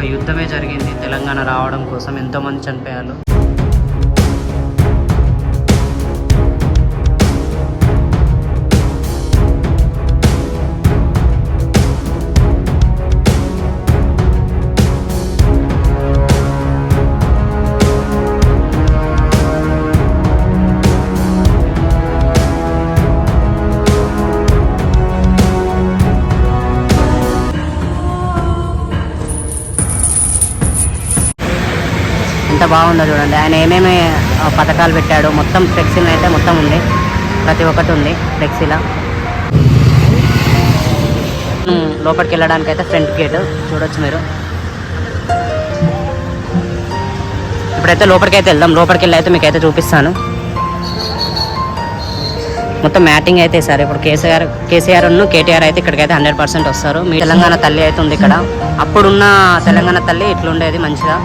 ఒక యుద్ధమే జరిగింది. తెలంగాణ రావడం కోసం ఎంతోమంది చనిపోయారు. బాగుందో చూడండి. ఆయన ఏమేమి ఆ, పథకాలు పెట్టాడు మొత్తం ఫ్లెక్సీలు అయితే మొత్తం ఉంది. ప్రతి ఒక్కటి ఉంది ఫ్లెక్సీలో. లోపలికి వెళ్ళడానికి అయితే ఫ్రంట్ గేట్ చూడొచ్చు మీరు. ఇప్పుడైతే లోపలికి అయితే వెళ్దాం. లోపలికి వెళ్ళి అయితే మీకు అయితే చూపిస్తాను. మొత్తం మ్యాటింగ్ అయితే సార్. ఇప్పుడు కేసీఆర్ కేసీఆర్ కేటీఆర్ అయితే ఇక్కడికైతే హండ్రెడ్ పర్సెంట్ వస్తారు. మీ తెలంగాణ తల్లి అయితే ఉంది ఇక్కడ. అప్పుడున్న తెలంగాణ తల్లి ఇట్లుండేది మంచిగా.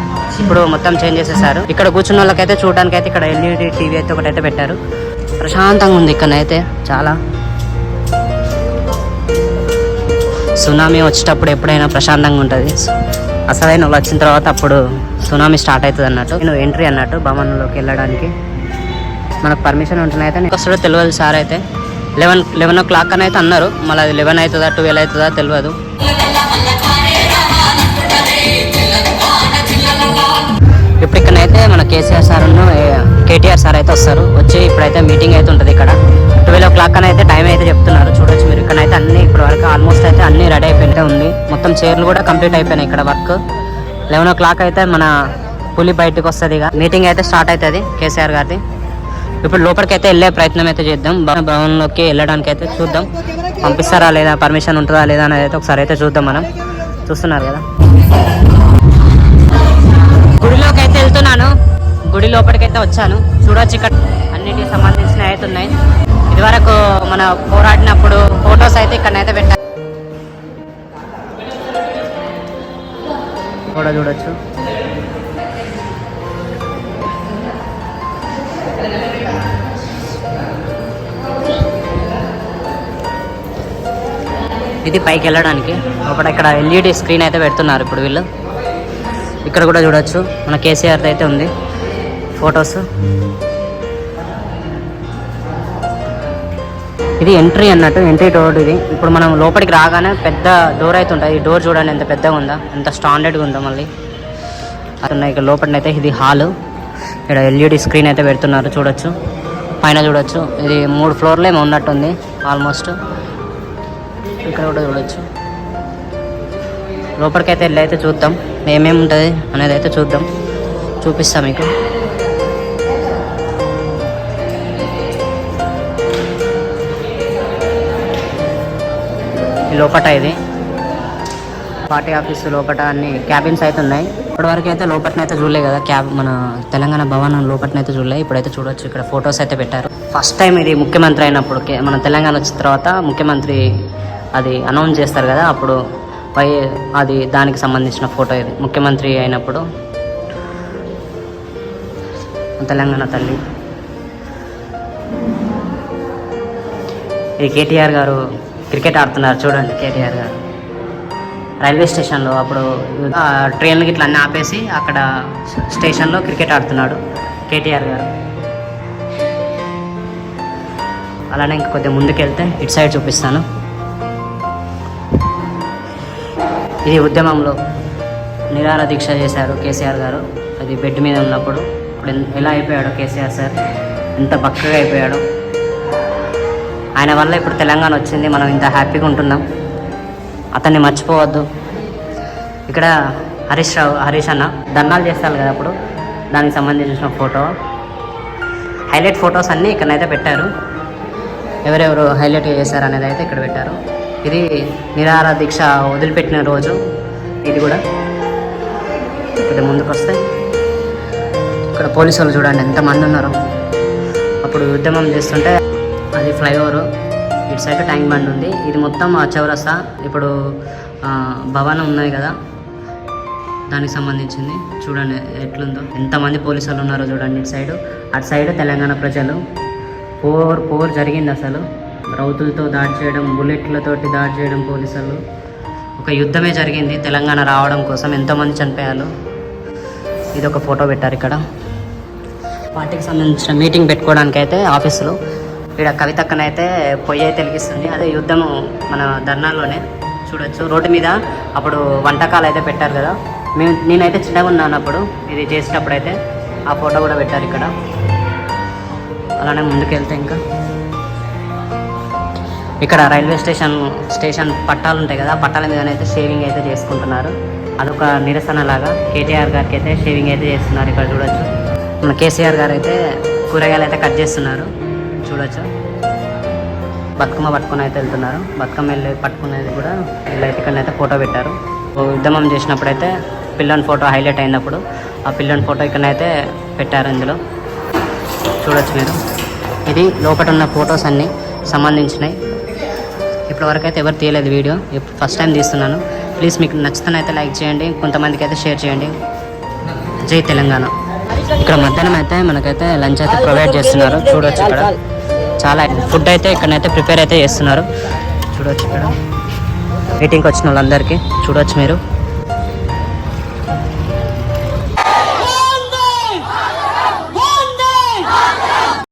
ఇప్పుడు మొత్తం చేంజ్ చేసేసారు. ఇక్కడ కూర్చున్న వాళ్ళకైతే చూడడానికి అయితే ఇక్కడ ఎల్ఈడి టీవీ అయితే ఒకటైతే పెట్టారు. ప్రశాంతంగా ఉంది ఇక్కడైతే చాలా. సునామీ వచ్చేటప్పుడు ఎప్పుడైనా ప్రశాంతంగా ఉంటుంది. అసలైన వాళ్ళు వచ్చిన తర్వాత అప్పుడు సునామీ స్టార్ట్ అవుతుంది అన్నట్టు. నేను ఎంట్రీ అన్నట్టు భవన్లోకి వెళ్ళడానికి. మనకు పర్మిషన్ ఉంటున్నాయి అయితే నీకు వస్తాడో తెలియదు సార్ అయితే. లెవెన్ లెవెన్ ఓ క్లాక్ అని అయితే అన్నారు. మళ్ళీ అది లెవెన్ అవుతుందా ట్వెల్వ్ అవుతుందా తెలియదు ఇప్పుడు ఇక్కడైతే మన కేసీఆర్ సార్ కేటీఆర్ సార్ అయితే వస్తారు. వచ్చి ఇప్పుడైతే మీటింగ్ అయితే ఉంటుంది ఇక్కడ. ట్వెల్వ్ ఓ క్లాక్ అని అయితే టైం అయితే చెప్తున్నారు. చూడొచ్చు మీరు. ఇక్కడైతే అన్ని ఇప్పుడు వరకు ఆల్మోస్ట్ అయితే అన్ని రెడీ అయిపోయినట్టే ఉంది. మొత్తం చైర్లు కూడా కంప్లీట్ అయిపోయినాయి ఇక్కడ వర్క్ లెవెన్ ఓ క్లాక్ అయితే మన పులి బయటకు వస్తుంది ఇక. మీటింగ్ అయితే స్టార్ట్ అవుతుంది కేసీఆర్ గారిది. ఇప్పుడు లోపలికి అయితే వెళ్ళే ప్రయత్నం అయితే చేద్దాం. భవ- భవన్లోకి వెళ్ళడానికి అయితే చూద్దాం. పంపిస్తారా లేదా పర్మిషన్ ఉంటుందా లేదా అనేది అయితే ఒకసారి అయితే చూద్దాం మనం. చూస్తున్నారు కదా. గుడిలోకి అయితే వెళ్తున్నాను. గుడి లోపలికి అయితే వచ్చాను. చూడొచ్చు ఇక్కడ అన్నిటికి సంబంధించిన అయితే ఉన్నాయి. ఇదివరకు మన పోరాడినప్పుడు ఫొటోస్ అయితే ఇక్కడ అయితే ఇది పైకి వెళ్ళడానికి. లోపల ఇక్కడ ఎల్ఈడి స్క్రీన్ అయితే పెడుతున్నారు ఇప్పుడు వీళ్ళు. ఇక్కడ కూడా చూడొచ్చు. మన కేసీఆర్ అయితే ఉంది. ఫొటోస్. ఇది ఎంట్రీ అన్నట్టు ఎంట్రీ డోర్ ఇది. ఇప్పుడు మనం లోపలికి రాగానే పెద్ద డోర్ అయితే ఉంటుంది. ఈ డోర్ చూడండి ఎంత పెద్దగా ఉందా? ఎంత స్టాండర్డ్గా ఉందో మళ్ళీ. అక్కడ ఇక్కడ లోపలనైతే ఇది హాల్. ఇక్కడ ఎల్ఈడి స్క్రీన్ అయితే పెడుతున్నారు. చూడొచ్చు. పైన చూడొచ్చు. ఇది మూడు ఫ్లోర్లు ఏమో ఉన్నట్టుంది. ఆల్మోస్ట్. ఇక్కడ కూడా చూడొచ్చు. లోపలికైతే వెళ్ళి అయితే చూద్దాం. ఏమేమి ఉంటుంది అనేది అయితే చూద్దాం. చూపిస్తాం మీకు. లోపట ఇది. పార్టీ ఆఫీస్ లోపట అన్ని క్యాబిన్స్ అయితే ఉన్నాయి. ఇప్పటివరకు అయితే లోపటనైతే చూడలే కదా. క్యాబ్ మన తెలంగాణ భవనం లోపటనైతే చూడలే. ఇప్పుడైతే చూడొచ్చు ఇక్కడ ఫొటోస్ అయితే పెట్టారు. ఫస్ట్ టైం ఇది ముఖ్యమంత్రి అయినప్పుడు మన తెలంగాణ వచ్చిన తర్వాత ముఖ్యమంత్రి అది అనౌన్స్ చేస్తారు కదా అప్పుడు పై అది దానికి సంబంధించిన ఫోటో ఇది. ముఖ్యమంత్రి అయినప్పుడు తెలంగాణ తల్లి. ఇది కేటీఆర్ గారు క్రికెట్ ఆడుతున్నారు చూడండి కేటీఆర్ గారు. రైల్వే స్టేషన్లో అప్పుడు ట్రైన్లు ట్రైన్లకి ఇట్లా అన్నీ ఆపేసి అక్కడ స్టేషన్లో క్రికెట్ ఆడుతున్నాడు కేటీఆర్ గారు. అలానే ఇంక కొద్దిగా ముందుకెళ్తే ఇటు సైడ్ చూపిస్తాను. ఇది ఉద్యమంలో నిరార దీక్ష చేశారు కేసీఆర్ గారు. అది బెడ్ మీద ఉన్నప్పుడు. ఇప్పుడు ఎలా అయిపోయాడు కేసీఆర్ సార్? ఎంత బక్కగా అయిపోయాడు. ఆయన వల్ల ఇప్పుడు తెలంగాణ వచ్చింది. మనం ఇంత హ్యాపీగా ఉంటున్నాం. అతన్ని మర్చిపోవద్దు. ఇక్కడ హరీష్ రావు హరీష్ అన్న దండాలు చేస్తారు కదా అప్పుడు. దానికి సంబంధించిన ఫోటో. హైలైట్ ఫొటోస్ అన్నీ ఇక్కడనైతే పెట్టారు. ఎవరెవరు హైలైట్ చేశారు అనేది అయితే ఇక్కడ పెట్టారు. ఇది నిరాహార దీక్ష వదిలిపెట్టిన రోజు. ఇది కూడా ఇక్కడ ముందుకు వస్తే ఇక్కడ పోలీసు వాళ్ళు చూడండి ఎంతమంది ఉన్నారు. అప్పుడు ఉద్యమం చేస్తుంటే అది ఫ్లైఓవర్. ఇటు సైడ్ ట్యాంక్ బండ్ ఉంది. ఇది మొత్తం ఆ చౌరస్తా ఇప్పుడు భవనం ఉన్నాయి కదా. దానికి సంబంధించింది. చూడండి ఎట్లుందో. ఎంతమంది పోలీసు వాళ్ళు ఉన్నారో చూడండి ఇటు సైడ్. అటు సైడ్ తెలంగాణ ప్రజలు. పోర్ పోర్ జరిగింది అసలు. రౌతులతో దాడి చేయడం బుల్లెట్లతోటి దాడి చేయడం పోలీసులు. ఒక యుద్ధమే జరిగింది. తెలంగాణ రావడం కోసం ఎంతోమంది చనిపోయారు. ఇది ఒక ఫోటో పెట్టారు ఇక్కడ. పార్టీకి సంబంధించిన మీటింగ్ పెట్టుకోవడానికి అయితే ఆఫీసులో. ఇక్కడ కవితక్కనైతే పొయ్యి అయితే అదే యుద్ధం మన ధర్నాలోనే చూడొచ్చు. రోడ్డు మీద అప్పుడు వంటకాలు అయితే పెట్టారు కదా. మేము నేనైతే చిన్నగా ఉన్నాను అప్పుడు. ఇది చేసేటప్పుడు అయితే ఆ ఫోటో కూడా పెట్టారు ఇక్కడ. అలానే ముందుకు వెళ్తే ఇంకా. ఇక్కడ రైల్వే స్టేషన్ స్టేషన్ పట్టాలు ఉంటాయి కదా పట్టాల మీద అయితే షేవింగ్ అయితే చేసుకుంటున్నారు. అదొక నిరసన లాగా కేటీఆర్ గారికి అయితే షేవింగ్ అయితే చేస్తున్నారు ఇక్కడ చూడొచ్చు. మన కేసీఆర్ గారు అయితే కూరగాయలు అయితే కట్ చేస్తున్నారు. చూడొచ్చు. బతుకమ్మ పట్టుకుని అయితే వెళ్తున్నారు. బతుకమ్మ వెళ్ళి పట్టుకునేది కూడా వీళ్ళైతే ఇక్కడ అయితే ఫోటో పెట్టారు. ఉద్యమం చేసినప్పుడు అయితే పిల్లని ఫోటో హైలైట్ అయినప్పుడు ఆ పిల్లని ఫోటో ఇక్కడనైతే పెట్టారు ఇందులో. చూడొచ్చు మీరు. ఇది లోపల ఉన్న ఫొటోస్ అన్నీ సంబంధించినవి. ఇప్పటివరకు అయితే ఎవరు తీయలేదు వీడియో. ఇప్పుడు ఫస్ట్ టైం తీస్తున్నాను. ప్లీజ్ మీకు నచ్చితేనైతే లైక్ చేయండి. కొంతమందికి అయితే షేర్ చేయండి. జై తెలంగాణ. ఇక్కడ మధ్యాహ్నం అయితే మనకైతే లంచ్ అయితే ప్రొవైడ్ చేస్తున్నారు. చూడొచ్చు ఇక్కడ. చాలా ఫుడ్ అయితే ఇక్కడైతే ప్రిపేర్ అయితే చేస్తున్నారు. చూడొచ్చు ఇక్కడ. మీటింగ్కి వచ్చిన వాళ్ళందరికీ. చూడొచ్చు మీరు.